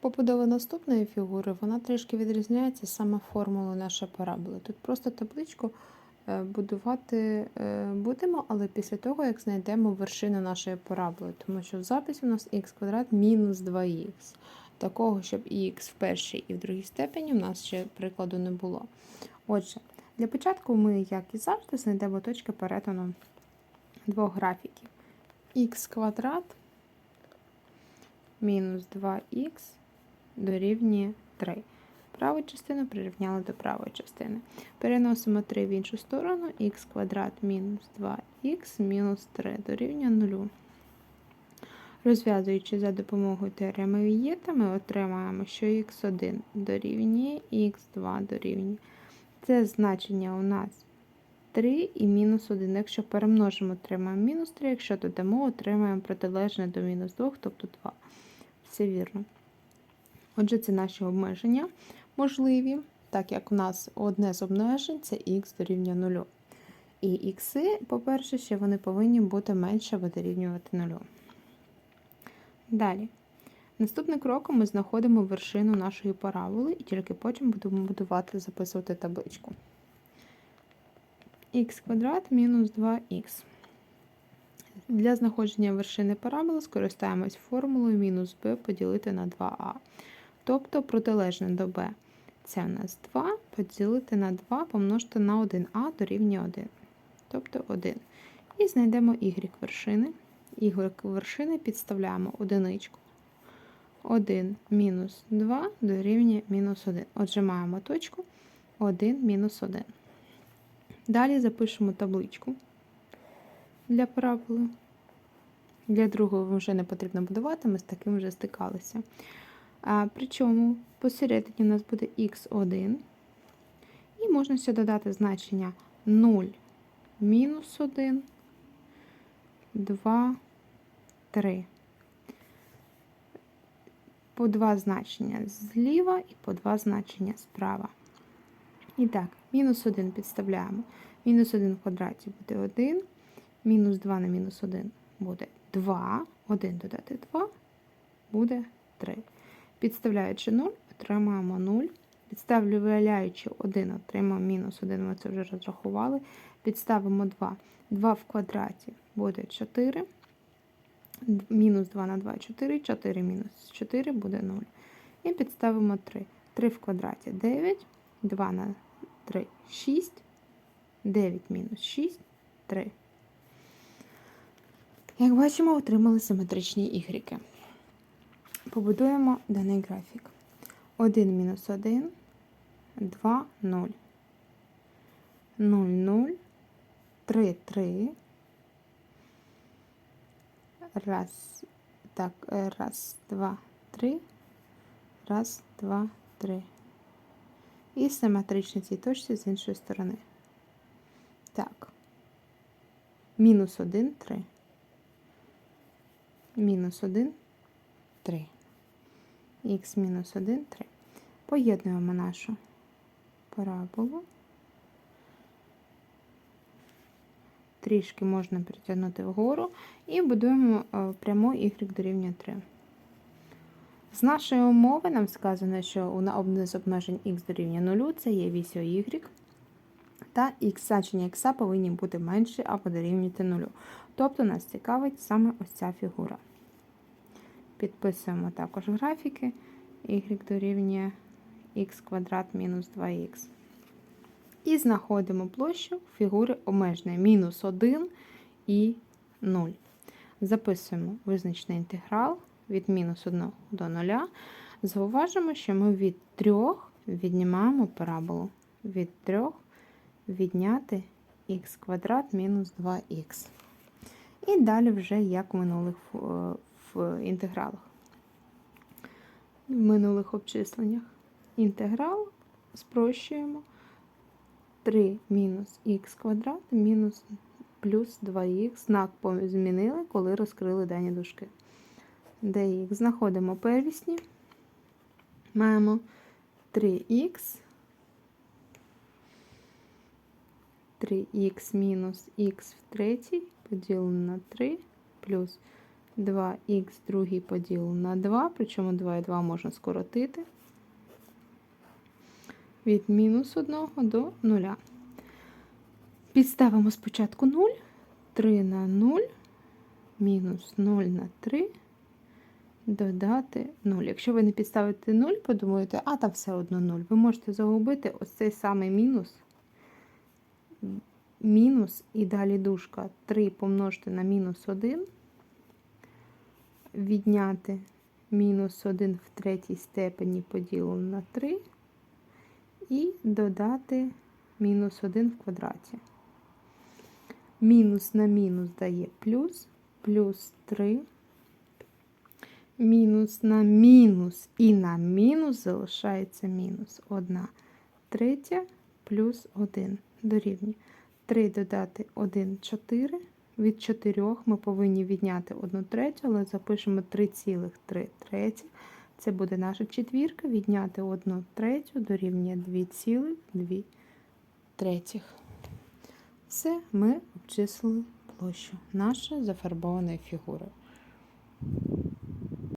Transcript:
Побудова наступної фігури вона трішки відрізняється саме формулою нашої параболи. Тут просто табличку е, будувати е, будемо, але після того, як знайдемо вершину нашої параболи, тому що в записі у нас х квадрат мінус 2х. Такого, щоб і х в першій і в другій степені, у нас ще прикладу не було. Отже, для початку ми, як і завжди, знайдемо точки перетину двох графіків. х квадрат мінус 2х дорівнює 3. Праву частину прирівняли до правої частини. Переносимо 3 в іншу сторону, х квадрат мінус 2х мінус 3 дорівнює 0. Розв'язуючи за допомогою теореми Вієта, ми отримаємо, що х1 дорівнює х2 дорівнює. Це значення у нас 3 і мінус 1. Якщо перемножимо, отримаємо мінус 3, якщо додамо, отримаємо протилежне до мінус 2, тобто 2. Все вірно. Отже, це наші обмеження можливі, так як у нас одне з обмежень це х дорівнює 0. І х, по-перше, ще вони повинні бути менше або дорівнювати 0. Далі. Наступним кроком ми знаходимо вершину нашої параболи і тільки потім будемо будувати, записувати табличку. х квадрат мінус 2х. Для знаходження вершини параболи скористаємось формулою мінус b поділити на 2а. Тобто протилежне до b. Це у нас 2 поділити на 2 помножити на 1а дорівнює 1. Тобто 1. І знайдемо y вершини. Y вершини підставляємо одиничку. 1 мінус 2 дорівнює мінус 1. Отже, маємо точку 1 мінус 1. Далі запишемо табличку для параболи. Для другого вже не потрібно будувати, ми з таким вже стикалися. А, Причому посередині у нас буде х1, і можна ще додати значення 0 мінус 1, 2, 3. По два значення зліва і по два значення справа. І так, мінус 1 підставляємо. Мінус 1 в квадраті буде 1, мінус 2 на мінус 1 буде 2, 1 додати 2 буде 3. Підставляючи 0, отримаємо 0. Підставляючи 1, отримаємо мінус 1, ми це вже розрахували. Підставимо 2. 2 в квадраті буде 4. Мінус 2 на 2 4, 4 мінус 4 буде 0. І підставимо 3. 3 в квадраті 9, 2 на 3 6, 9 мінус 6, 3. Як бачимо, отримали симетричні ігріки побудуємо даний графік. 1 мінус 1, 2, 0, 0, 0, 3, 3. Раз, так, раз, два, три. Раз, два, три. І симетрично цій точці з іншої сторони. Так. Мінус один, три. Мінус один, три х-1, 3. Поєднуємо нашу параболу. Трішки можна притягнути вгору і будуємо е, пряму y дорівнює 3. З нашої умови нам сказано, що на одне обмежень х дорівнює 0, це є вісь y, та х значення х повинні бути менше або дорівнювати 0. Тобто нас цікавить саме ось ця фігура. Підписуємо також графіки y дорівнює х квадрат мінус 2х. І знаходимо площу фігури обмеженої мінус 1 і 0. Записуємо визначений інтеграл від мінус 1 до 0. Зауважимо, що ми від 3 віднімаємо параболу. Від 3 відняти х квадрат мінус 2х. І далі вже як в минулих в інтегралах. В минулих обчисленнях. Інтеграл спрощуємо 3 мінус х квадрат мінус плюс 2х. Знак змінили, коли розкрили дані дужки. dx знаходимо первісні. Маємо 3х, 3х мінус х в третій поділено на 3 плюс 2х другий поділ на 2, причому 2 і 2 можна скоротити від мінус 1 до 0. Підставимо спочатку 0, 3 на 0, мінус 0 на 3, додати 0. Якщо ви не підставите 0, подумаєте, а там все одно 0. Ви можете загубити ось цей самий мінус. Мінус і далі дужка 3 помножити на мінус 1, відняти мінус 1 в третій степені поділено на 3 і додати мінус 1 в квадраті. Мінус на мінус дає плюс, плюс 3. Мінус на мінус і на мінус залишається мінус 1 третя плюс 1 дорівнює. 3 додати 1 4. Від 4 ми повинні відняти 1 третю, але запишемо 3,3 треті. Це буде наша четвірка. Відняти 1 третю дорівнює 2,2 третіх. Все, ми обчислили площу нашої зафарбованої фігури.